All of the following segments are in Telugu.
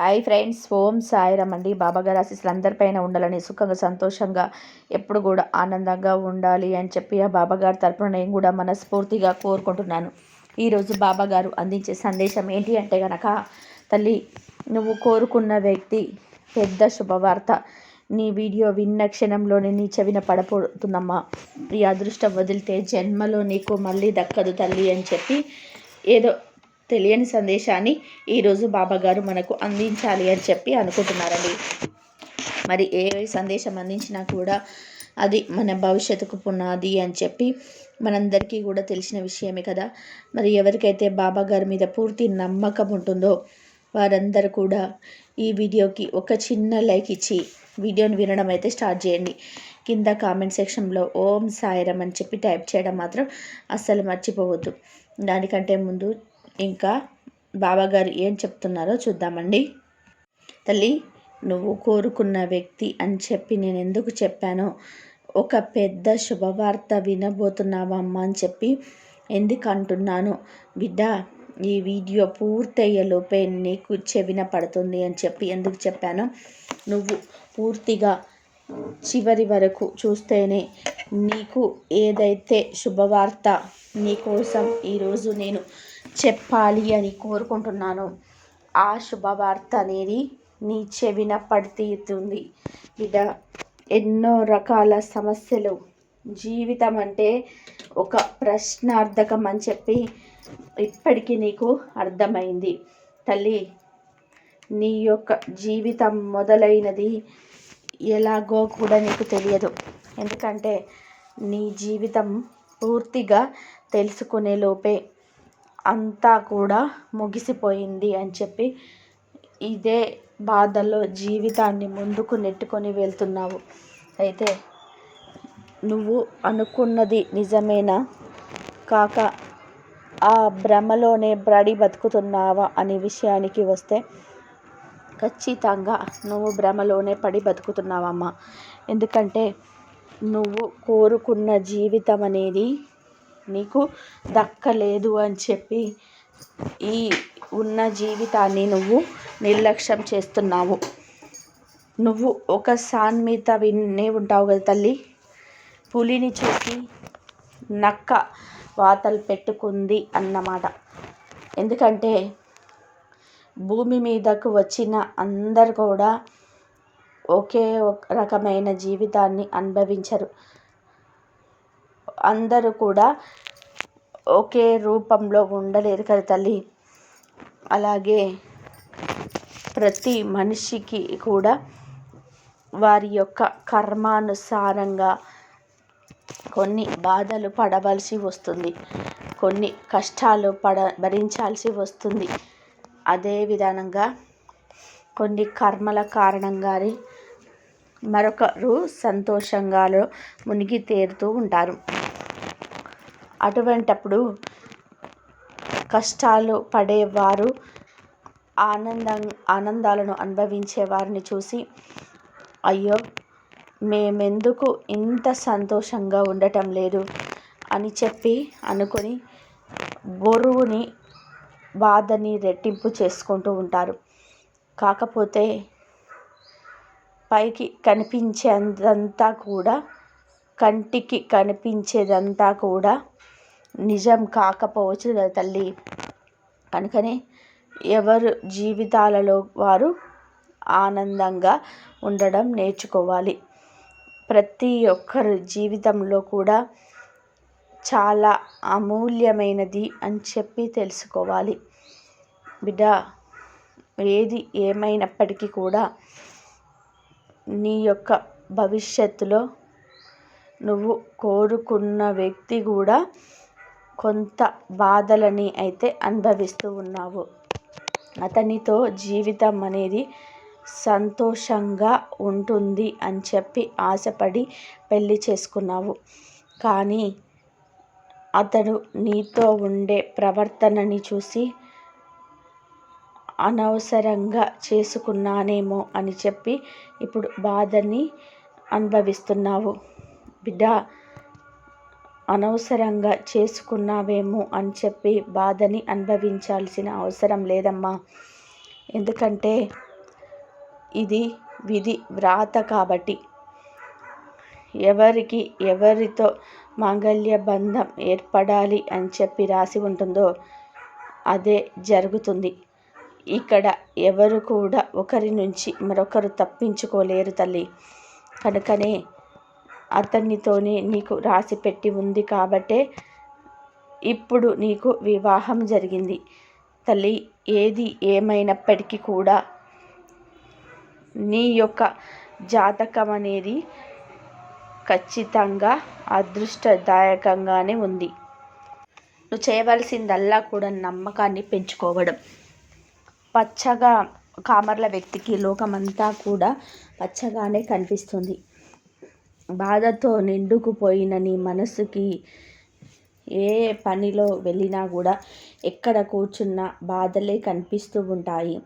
హాయ్ ఫ్రెండ్స్ ఓం సాయిరామ్ అండి బాబాగారు ఆశీస్సులు అందరిపైన ఉండాలని సుఖంగా సంతోషంగా ఎప్పుడు కూడా ఆనందంగా ఉండాలి అని చెప్పి ఆ బాబాగారి తరపున నేను కూడా మనస్ఫూర్తిగా కోరుకుంటున్నాను. ఈరోజు బాబాగారు అందించే సందేశం ఏంటి అంటే గనక తల్లి నువ్వు కోరుకున్న వ్యక్తి పెద్ద శుభవార్త నీ వీడియో విన్న క్షణంలోనే నీ చెవిన పడపోతుందమ్మా. ఈ అదృష్టం వదిలితే జన్మలో నీకు మళ్ళీ దక్కదు తల్లి అని చెప్పి ఏదో తెలియని సందేశాన్ని ఈరోజు బాబాగారు మనకు అందించాలి అని చెప్పి అనుకుంటున్నారండి. మరి ఏ సందేశం అందించినా కూడా అది మన భవిష్యత్తుకు పునాది అని చెప్పి మనందరికీ కూడా తెలిసిన విషయమే కదా. మరి ఎవరికైతే బాబా గారి మీద పూర్తి నమ్మకం ఉంటుందో వారందరూ కూడా ఈ వీడియోకి ఒక చిన్న లైక్ ఇచ్చి వీడియోని వినడం అయితే స్టార్ట్ చేయండి. కింద కామెంట్ సెక్షన్లో ఓం సాయిరం అని చెప్పి టైప్ చేయడం మాత్రం అస్సలు మర్చిపోవద్దు. దానికంటే ముందు ఇంకా బాబాగారు ఏం చెప్తున్నారో చూద్దామండి. తల్లి నువ్వు కోరుకున్న వ్యక్తి అని చెప్పి నేను ఎందుకు చెప్పానో ఒక పెద్ద శుభవార్త వినబోతున్నావమ్మా అని చెప్పి ఎందుకు అంటున్నాను బిడ్డ ఈ వీడియో పూర్తయ్యేలోపే నీకు చెవిన పడుతుంది అని చెప్పి ఎందుకు చెప్పానో నువ్వు పూర్తిగా చివరి వరకు చూస్తేనే నీకు ఏదైతే శుభవార్త నీకోసం ఈరోజు నేను చెప్పాలి అని కోరుకుంటున్నాను. ఆ శుభవార్త అనేది నీ చెవిన పడితీరుతుంది. బిడ్డ ఎన్నో రకాల సమస్యలు. జీవితం అంటే ఒక ప్రశ్నార్థకం అని చెప్పి ఇప్పటికీ నీకు అర్థమైంది. తల్లి నీ యొక్క జీవితం మొదలైనది ఎలాగో కూడా నీకు తెలియదు. ఎందుకంటే నీ జీవితం పూర్తిగా తెలుసుకునే లోపే అంతా కూడా ముగిసిపోయింది అని చెప్పి ఇదే బాధలో జీవితాన్ని ముందుకు నెట్టుకొని వెళ్తున్నావు. అయితే నువ్వు అనుకున్నది నిజమేనా? కాక ఆ భ్రమలోనే బ్రడి బతుకుతున్నావా అనే విషయానికి వస్తే ఖచ్చితంగా నువ్వు భ్రమలోనే పడి బతుకుతున్నావమ్మా. ఎందుకంటే నువ్వు కోరుకున్న జీవితం అనేది నీకు దక్కలేదు అని చెప్పి ఈ ఉన్న జీవితాన్ని నువ్వు నిర్లక్ష్యం చేస్తున్నావు. నువ్వు ఒక సాన్మిత వినే ఉంటావు కదా తల్లి. పులిని చూసి నక్క వాతలు పెట్టుకుంది అన్నమాట. ఎందుకంటే భూమి మీదకు వచ్చిన అందరు కూడా ఒకే ఒక రకమైన జీవితాన్ని అనుభవించరు. అందరూ కూడా ఒకే రూపంలో ఉండలేరు కదా తల్లి. అలాగే ప్రతి మనిషికి కూడా వారి యొక్క కర్మానుసారంగా కొన్ని బాధలు పడవలసి వస్తుంది. కొన్ని కష్టాలు పడ భరించాల్సి వస్తుంది. అదే విధానంగా కొన్ని కర్మల కారణంగానే మరొకరు సంతోషంగాలో మునిగి తేరుతూ ఉంటారు. అటువంటప్పుడు కష్టాలు పడేవారు ఆనందం ఆనందాలను అనుభవించే వారిని చూసి అయ్యో మేమెందుకు ఇంత సంతోషంగా ఉండటం లేదు అని చెప్పి అనుకొని బరువుని బాధని రెట్టింపు చేసుకుంటూ ఉంటారు. కాకపోతే పైకి కనిపించేదంతా కూడా కంటికి కనిపించేదంతా కూడా నిజం కాకపోవచ్చు కదా తల్లి. కనుకనే ఎవరు జీవితాలలో వారు ఆనందంగా ఉండడం నేర్చుకోవాలి. ప్రతి ఒక్కరు జీవితంలో కూడా చాలా అమూల్యమైనది అని చెప్పి తెలుసుకోవాలి. బిడ్డ ఏది ఏమైనప్పటికీ కూడా నీ యొక్క భవిష్యత్తులో నువ్వు కోరుకున్న వ్యక్తి కూడా కొంత బాధలని అయితే అనుభవిస్తూ ఉన్నావు. అతనితో జీవితం అనేది సంతోషంగా ఉంటుంది అని చెప్పి ఆశపడి పెళ్ళి చేసుకున్నావు. కానీ అతడు నీతో ఉండే ప్రవర్తనని చూసి అనవసరంగా చేసుకున్నానేమో అని చెప్పి ఇప్పుడు బాధని అనుభవిస్తున్నావు. బిడ్డ అనవసరంగా చేసుకున్నావేమో అని చెప్పి బాధని అనుభవించాల్సిన అవసరం లేదమ్మా. ఎందుకంటే ఇది విధి వ్రాత కాబట్టి. ఎవరికి ఎవరితో మాంగళ్య బంధం ఏర్పడాలి అని చెప్పి రాసి ఉంటుందో అదే జరుగుతుంది. ఇక్కడ ఎవరు కూడా ఒకరి నుంచి మరొకరు తప్పించుకోలేరు తల్లి. కనుకనే అతనితోనే నీకు రాసి పెట్టి ఉంది కాబట్టే ఇప్పుడు నీకు వివాహం జరిగింది. తల్లి ఏది ఏమైనప్పటికీ కూడా నీ యొక్క జాతకం అనేది ఖచ్చితంగా అదృష్టదాయకంగానే ఉంది. నువ్వు చేయవలసిందల్లా కూడా నమ్మకాన్ని పెంచుకోవడం. పచ్చగా కామర్ల వ్యక్తికి లోకమంతా కూడా పచ్చగానే కనిపిస్తుంది. బాధతో నిండుకుపోయిన నీ మనసుకి ఏ పనిలో వెళ్ళినా కూడా ఎక్కడ కూర్చున్నా బాధలే కనిపిస్తూ ఉంటాయి.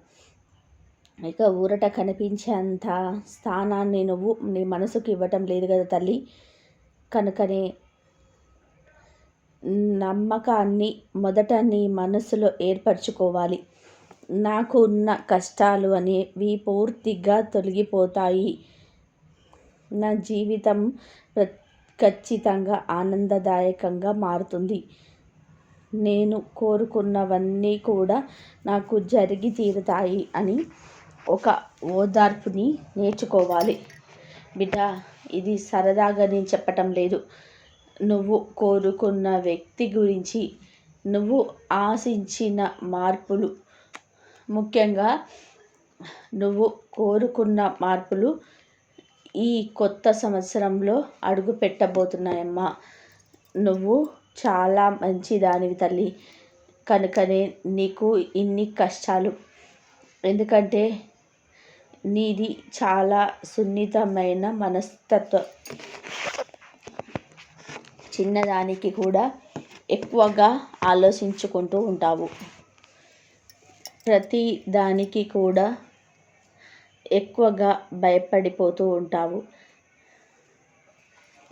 ఇక ఊరట కనిపించేంత స్థానాన్ని నువ్వు నీ మనసుకు ఇవ్వటం లేదు కదా తల్లి. కనుకనే నమ్మకాన్ని మొదట నీ మనసులో ఏర్పరచుకోవాలి. నాకు ఉన్న కష్టాలు అనేవి పూర్తిగా తొలగిపోతాయి. నా జీవితం ఖచ్చితంగా ఆనందదాయకంగా మారుతుంది. నేను కోరుకున్నవన్నీ కూడా నాకు జరిగి తీరుతాయి అని ఒక ఓదార్పుని నేర్చుకోవాలి. బిడ్డ ఇది సరదాగా నేను చెప్పటం లేదు. నువ్వు కోరుకున్న వ్యక్తి గురించి నువ్వు ఆశించిన మార్పులు ముఖ్యంగా నువ్వు కోరుకున్న మార్పులు ఈ కొత్త సంవత్సరంలో అడుగు పెట్టబోతున్నాయమ్మా. నువ్వు చాలా మంచి దానివి తల్లి. కనుకనే నీకు ఇన్ని కష్టాలు. ఎందుకంటే నీది చాలా సున్నితమైన మనస్తత్వం. చిన్నదానికి కూడా ఎక్కువగా ఆలోచించుకుంటూ ఉంటావు. ప్రతి దానికి కూడా ఎక్కువగా భయపడిపోతూ ఉంటావు.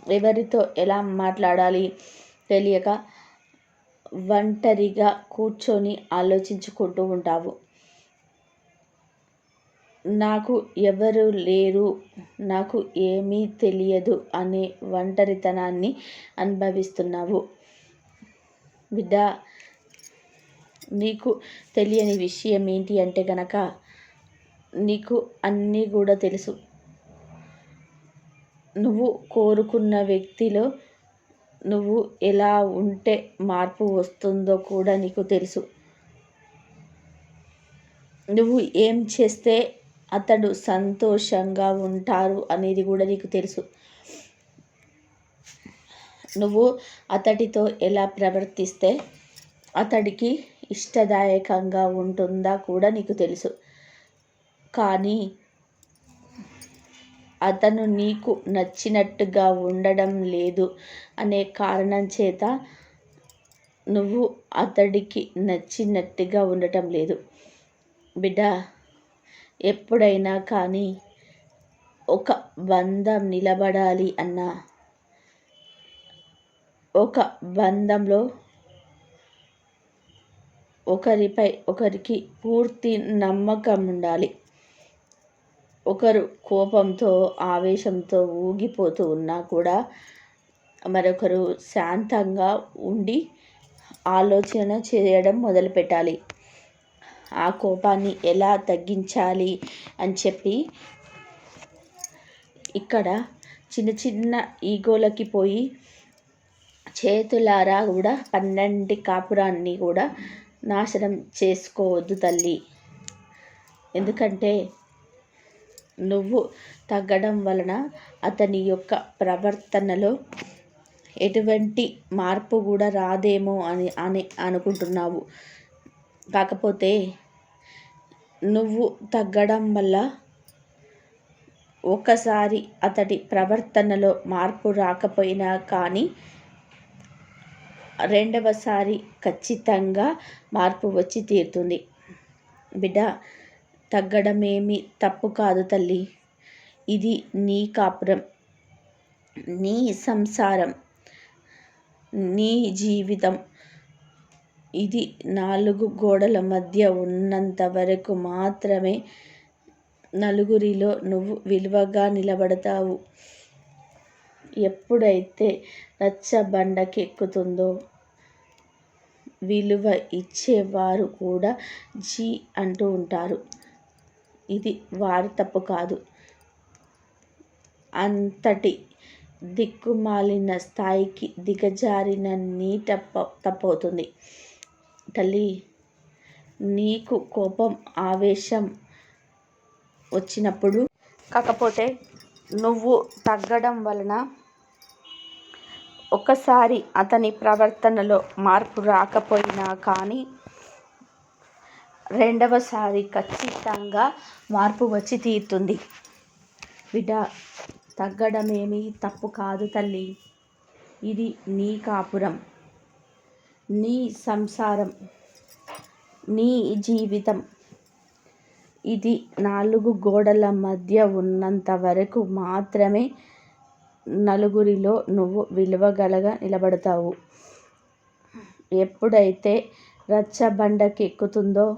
ఎవరితో ఎలా మాట్లాడాలి తెలియక ఒంటరిగా కూర్చొని ఆలోచించుకుంటూ ఉంటావు. నాకు ఎవరు లేరు నాకు ఏమీ తెలియదు అనే ఒంటరితనాన్ని అనుభవిస్తున్నావు. బిడ్డ నీకు తెలియని విషయం ఏంటి అంటే గనక నీకు అన్నీ కూడా తెలుసు. నువ్వు కోరుకున్న వ్యక్తిలో నువ్వు ఎలా ఉంటే మార్పు వస్తుందో కూడా నీకు తెలుసు. నువ్వు ఏం చేస్తే అతడు సంతోషంగా ఉంటారు అనేది కూడా నీకు తెలుసు. నువ్వు అతడితో ఎలా ప్రవర్తిస్తే అతడికి ఇష్టదాయకంగా ఉంటుందా కూడా నీకు తెలుసు. కానీ అతను నీకు నచ్చినట్టుగా ఉండడం లేదు అనే కారణం చేత నువ్వు అతడికి నచ్చినట్టుగా ఉండటం లేదు. బిడ్డ ఎప్పుడైనా కానీ ఒక బంధం నిలబడాలి అన్న. ఒక బంధంలో ఒకరిపై ఒకరికి పూర్తి నమ్మకం ఉండాలి. ఒకరు కోపంతో ఆవేశంతో ఊగిపోతూ ఉన్నా కూడా మరొకరు శాంతంగా ఉండి ఆలోచన చేయడం మొదలుపెట్టాలి. ఆ కోపాన్ని ఎలా తగ్గించాలి అని చెప్పి ఇక్కడ చిన్న చిన్న ఈగోలకి పోయి చేతులారా కూడా పన్నెండు కాపురాన్ని కూడా నాశనం చేసుకోవద్దు తల్లి. ఎందుకంటే నువ్వు తగ్గడం వలన అతని యొక్క ప్రవర్తనలో ఎటువంటి మార్పు కూడా రాదేమో అని అని అనుకుంటున్నావు. కాకపోతే నువ్వు తగ్గడం వల్ల ఒకసారి అతడి ప్రవర్తనలో మార్పు రాకపోయినా కానీ రెండవసారి ఖచ్చితంగా మార్పు వచ్చి తీరుతుంది. బిడ్డ తగ్గడమేమి తప్పు కాదు తల్లి. ఇది నీ కాపురం నీ సంసారం నీ జీవితం. ఇది నాలుగు గోడల మధ్య ఉన్నంత వరకు మాత్రమే నలుగురిలో నువ్వు విలువగా నిలబడతావు. ఎప్పుడైతే రచ్చబండకెక్కుతుందో విలువ ఇచ్చేవారు కూడా జీ అంటూ ఉంటారు. ఇది వారి తప్పు కాదు. అంతటి దిక్కుమాలిన స్థాయికి దిగజారిన నీ తప్ప తప్పవుతుంది. తల్లి నీకు కోపం ఆవేశం వచ్చినప్పుడు కాకపోతే నువ్వు తగ్గడం వలన ఒకసారి అతని ప్రవర్తనలో మార్పు రాకపోయినా కానీ రెండవసారి ఖచ్చితంగా మార్పు వచ్చి తీరుతుంది. బిడ్డ తగ్గడమేమీ తప్పు కాదు తల్లి. ఇది నీ కాపురం. నీ సంసారం. నీ జీవితం. ఇది నాలుగు గోడల మధ్య ఉన్నంత వరకు మాత్రమే నలుగురిలో నువ్వు విలువగలగా నిలబడతావు. ఎప్పుడైతే రచ్చబండకి ఎక్కుతుందో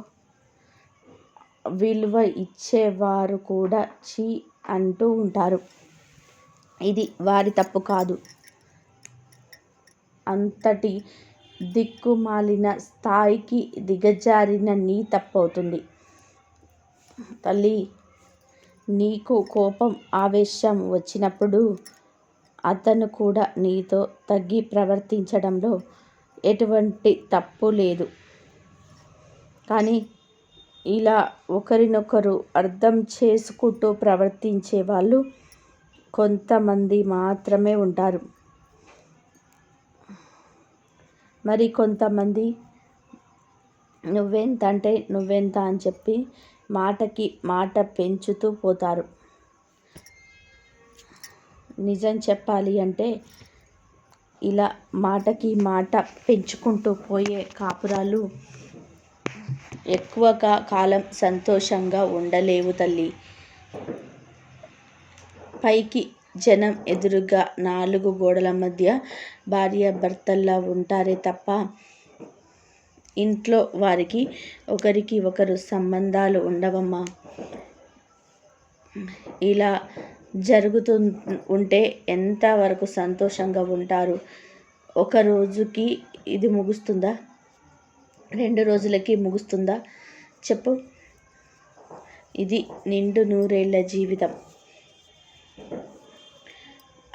విలువ ఇచ్చేవారు కూడా చీ అంటూ ఉంటారు. ఇది వారి తప్పు కాదు. అంతటి దిక్కుమాలిన స్థాయికి దిగజారిన నీ తప్పు అవుతుంది తల్లి నీకు కోపం ఆవేశం వచ్చినప్పుడు అతను కూడా నీతో తగ్గి ప్రవర్తించడంలో ఎటువంటి తప్పు లేదు. కానీ ఇలా ఒకరినొకరు అర్థం చేసుకుంటూ ప్రవర్తించే వాళ్ళు కొంతమంది మాత్రమే ఉంటారు. మరి కొంతమంది నువ్వెంత అంటే నువ్వెంత అని చెప్పి మాటకి మాట పెంచుతూ పోతారు. నిజం చెప్పాలి అంటే ఇలా మాటకి మాట పెంచుకుంటూ పోయే కాపురాలు ఎక్కువ కాలం సంతోషంగా ఉండలేవు తల్లి. పైకి జనం ఎదురుగా నాలుగు గోడల మధ్య భార్యాభర్తల్లా ఉంటారే తప్ప ఇంట్లో వారికి ఒకరికి ఒకరు సంబంధాలు ఉండవమ్మా. ఇలా జరుగుతూ ఉంటే ఎంతవరకు సంతోషంగా ఉంటారు? ఒక రోజుకి ఇది ముగుస్తుందా? రెండు రోజులకి ముగుస్తుందా? చెప్పు. ఇది నిండు నూరేళ్ళ జీవితం.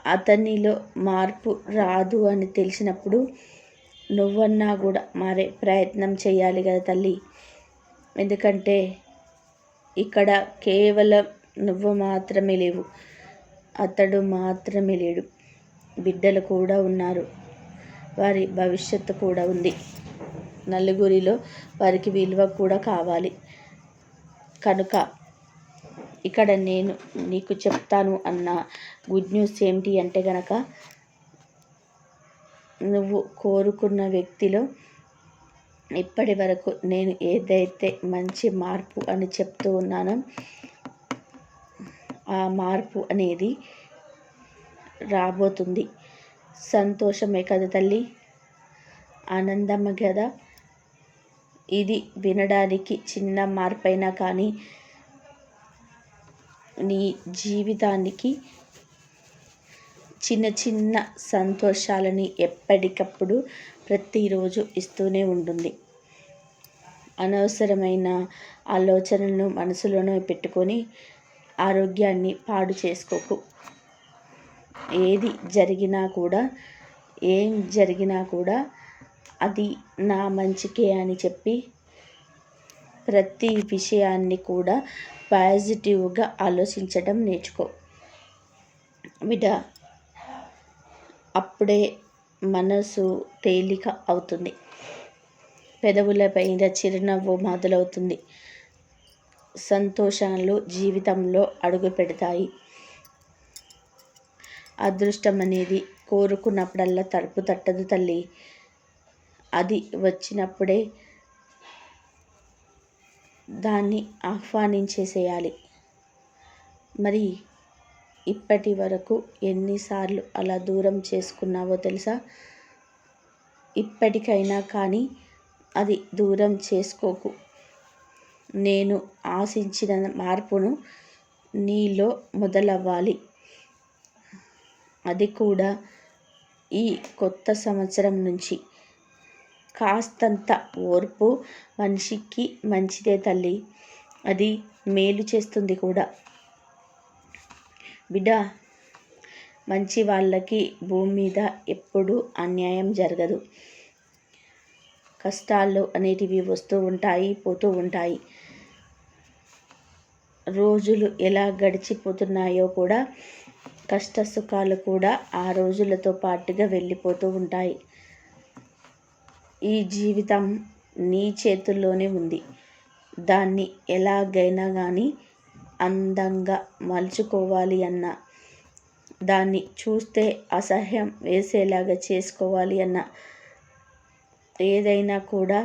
అతనిలో మార్పు రాదు అని తెలిసినప్పుడు నువ్వన్నా కూడా మారే ప్రయత్నం చేయాలి కదా తల్లి. ఎందుకంటే ఇక్కడ కేవలం నువ్వు మాత్రమే లేవు అతడు మాత్రమే లేడు. బిడ్డలు కూడా ఉన్నారు. వారి భవిష్యత్తు కూడా ఉంది. నలుగురిలో వారికి విలువ కూడా కావాలి. కనుక ఇక్కడ నేను నీకు చెప్తాను అన్న గుడ్ న్యూస్ ఏమిటి అంటే గనక నువ్వు కోరుకున్న వ్యక్తిలో ఇప్పటి వరకు నేను ఏదైతే మంచి మార్పు అని చెప్తూ ఉన్నానో ఆ మార్పు అనేది రాబోతుంది. సంతోషమే కదా తల్లి? ఆనందమ్మ కదా ఇది వినడానికి చిన్న మార్పైనా కానీ నీ జీవితానికి చిన్న చిన్న సంతోషాలని ఎప్పటికప్పుడు ప్రతిరోజు ఇస్తూనే ఉంటుంది. అనవసరమైన ఆలోచనలను మనసులోనే పెట్టుకొని ఆరోగ్యాన్ని పాడు చేసుకోకు. ఏది జరిగినా కూడా ఏం జరిగినా కూడా అది నా మంచికే అని చెప్పి ప్రతి విషయాన్ని కూడా పాజిటివ్గా ఆలోచించడం నేర్చుకో. బిడ్డ అప్పుడే మనసు తేలిక అవుతుంది. పెదవులపైన చిరునవ్వు మొదలవుతుంది. సంతోషాలు జీవితంలో అడుగు పెడతాయి. అదృష్టం అనేది కోరుకున్నప్పుడల్లా తలుపు తట్టదు తల్లి. అది వచ్చినప్పుడే దాన్ని ఆహ్వానించేసేయాలి. మరి ఇప్పటి వరకు ఎన్నిసార్లు అలా దూరం చేసుకున్నావో తెలుసా? ఇప్పటికైనా కానీ అది దూరం చేసుకోకు. నేను ఆశించిన మార్పును నీలో మొదలవ్వాలి. అది కూడా ఈ కొత్త సంవత్సరం నుంచి. కాస్తంత ఓర్పు మనిషికి మంచిదే తల్లి. అది మేలు చేస్తుంది కూడా. బిడ్డ మంచి వాళ్ళకి భూమి మీద ఎప్పుడూ అన్యాయం జరగదు. కష్టాలు అనేటివి వస్తూ ఉంటాయి పోతూ ఉంటాయి. రోజులు ఎలా గడిచిపోతున్నాయో కూడా కష్ట సుఖాలు కూడా ఆ రోజులతో పాటుగా వెళ్ళిపోతూ ఉంటాయి. ఈ జీవితం నీ చేతుల్లోనే ఉంది. దాన్ని ఎలాగైనా కానీ అందంగా మలుచుకోవాలి అన్న దాన్ని చూస్తే అసహ్యం వేసేలాగా చేసుకోవాలి అన్న ఏదైనా కూడా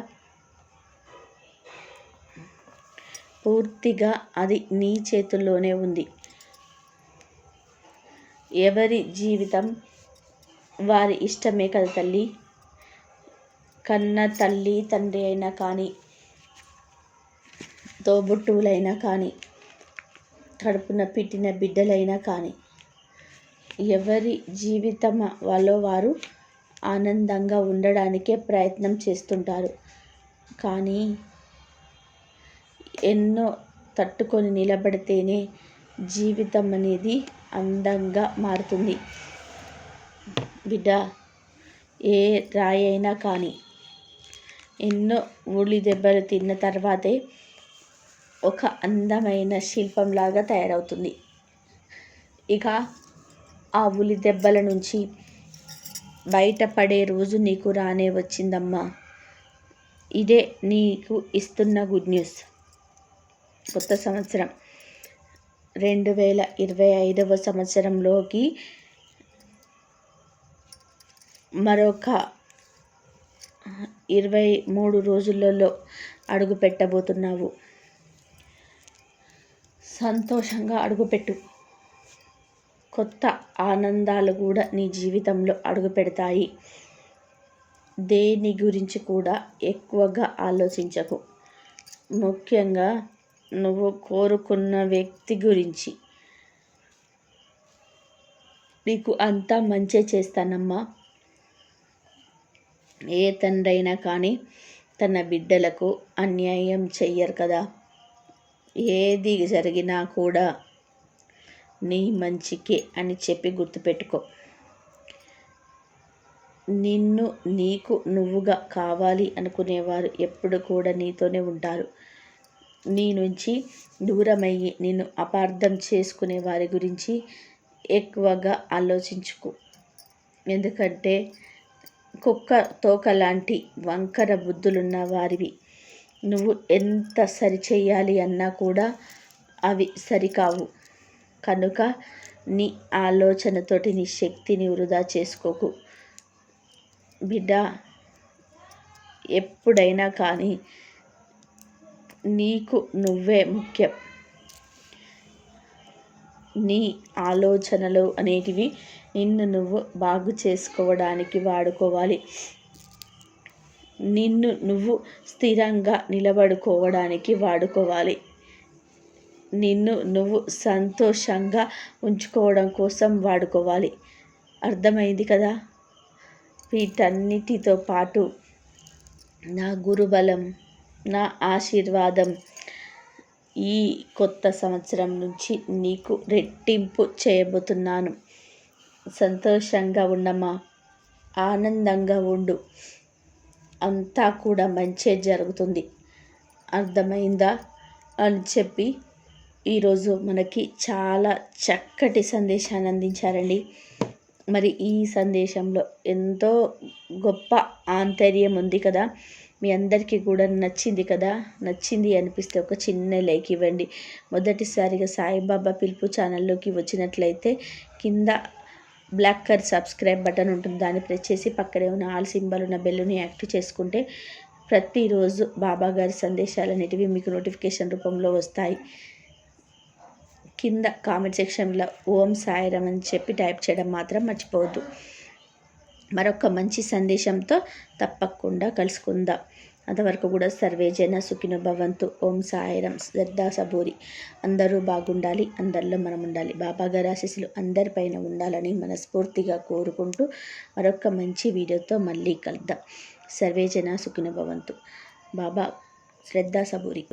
పూర్తిగా అది నీ చేతుల్లోనే ఉంది. ఎవరి జీవితం వారి ఇష్టమే కదా తల్లి? కన్న తల్లి తండ్రి అయినా కానీ తోబుట్టువులైనా కానీ కడుపున పెట్టిన బిడ్డలైనా కానీ ఎవరి జీవితం వాళ్ళో వారు ఆనందంగా ఉండడానికే ప్రయత్నం చేస్తుంటారు. కానీ ఎన్నో తట్టుకొని నిలబడితేనే జీవితం అనేది అందంగా మారుతుంది. బిడ్డ ఏ రాయి అయినా కానీ ఎన్నో ఊళ్ళు దెబ్బలు తిన్న తర్వాతే ఒక అందమైన శిల్పంలాగా తయారవుతుంది. ఇక ఆ ఉలి దెబ్బల నుంచి బయటపడే రోజు నీకు రానే వచ్చిందమ్మా. ఇదే నీకు ఇస్తున్న గుడ్ న్యూస్. కొత్త సంవత్సరం. రెండు వేల ఇరవై ఐదవ సంవత్సరంలోకి మరొక ఇరవై మూడు రోజులలో అడుగు పెట్టబోతున్నావు. సంతోషంగా అడుగుపెట్టు కొత్త ఆనందాలు కూడా నీ జీవితంలో అడుగు పెడతాయి. దేని గురించి కూడా ఎక్కువగా ఆలోచించకు. ముఖ్యంగా నువ్వు కోరుకున్న వ్యక్తి గురించి. నీకు అంతా మంచి చేస్తానమ్మా. ఏ తండ్రైనా కానీ తన బిడ్డలకు అన్యాయం చెయ్యరు కదా. ఏది జరిగినా కూడా నీ మంచికే అని చెప్పి గుర్తుపెట్టుకో. నిన్ను నీకు నువ్వుగా కావాలి అనుకునేవారు ఎప్పుడు కూడా నీతోనే ఉంటారు. నీ నుంచి దూరమయ్యి నిన్ను అపార్థం చేసుకునే వారి గురించి ఎక్కువగా ఆలోచించుకో. ఎందుకంటే కుక్క తోక లాంటి వంకర బుద్ధులున్న వారివి. నువ్వు ఎంత సరి చేయాలి అన్నా కూడా అవి సరికావు. కనుక నీ ఆలోచనతోటి నీ శక్తిని వృధా చేసుకోకు. బిడ్డ ఎప్పుడైనా కానీ నీకు నువ్వే ముఖ్యం. నీ ఆలోచనలు అనేటివి నిన్ను నువ్వు బాగు చేసుకోవడానికి వాడుకోవాలి. నిన్ను నువ్వు స్థిరంగా నిలబడుకోవడానికి వాడుకోవాలి. నిన్ను నువ్వు సంతోషంగా ఉంచుకోవడం కోసం వాడుకోవాలి. అర్థమైంది కదా? వీటన్నిటితో పాటు నా గురుబలం నా ఆశీర్వాదం ఈ కొత్త సంవత్సరం నుంచి నీకు రెట్టింపు చేయబోతున్నాను. సంతోషంగా ఉండమ్మా ఆనందంగా ఉండు. అంతా కూడా మంచే జరుగుతుంది. అర్థమైందా? అని చెప్పి ఈరోజు మనకి చాలా చక్కటి సందేశాన్ని అందించారండి. మరి ఈ సందేశంలో ఎంతో గొప్ప ఆంతర్యం ఉంది కదా? మీ అందరికీ కూడా నచ్చింది కదా? నచ్చింది అనిపిస్తే ఒక చిన్న లైక్ ఇవ్వండి. మొదటిసారిగా సాయిబాబా పిలుపు ఛానల్లోకి వచ్చినట్లయితే కింద బ్లాక్ కర్ సబ్స్క్రైబ్ బటన్ ఉంటుంది. దాన్ని ప్రెస్ చేసి పక్కనే ఉన్న ఆల్ సింబల్ ఉన్న బెల్లుని యాక్టివ్ చేసుకుంటే ప్రతిరోజు బాబా గారి సందేశాలు అనేటివి మీకు నోటిఫికేషన్ రూపంలో వస్తాయి. కింద కామెంట్ సెక్షన్లో ఓం సాయిరం అని చెప్పి టైప్ చేయడం మాత్రం మర్చిపోవద్దు. మరొక మంచి సందేశంతో తప్పకుండా కలుసుకుందాం. అంతవరకు కూడా సర్వే జన సుఖిన భవంతు. ఓం సాయిరం. శ్రద్ధా సబూరి. అందరూ బాగుండాలి. అందరిలో మనం ఉండాలి బాబా గారి ఆశీస్సులు అందరిపైన ఉండాలని మనస్ఫూర్తిగా కోరుకుంటూ మరొక మంచి వీడియోతో మళ్ళీ కలుద్దాం. సర్వే జన సుఖిన భవంతు. బాబా శ్రద్ధా సబూరి.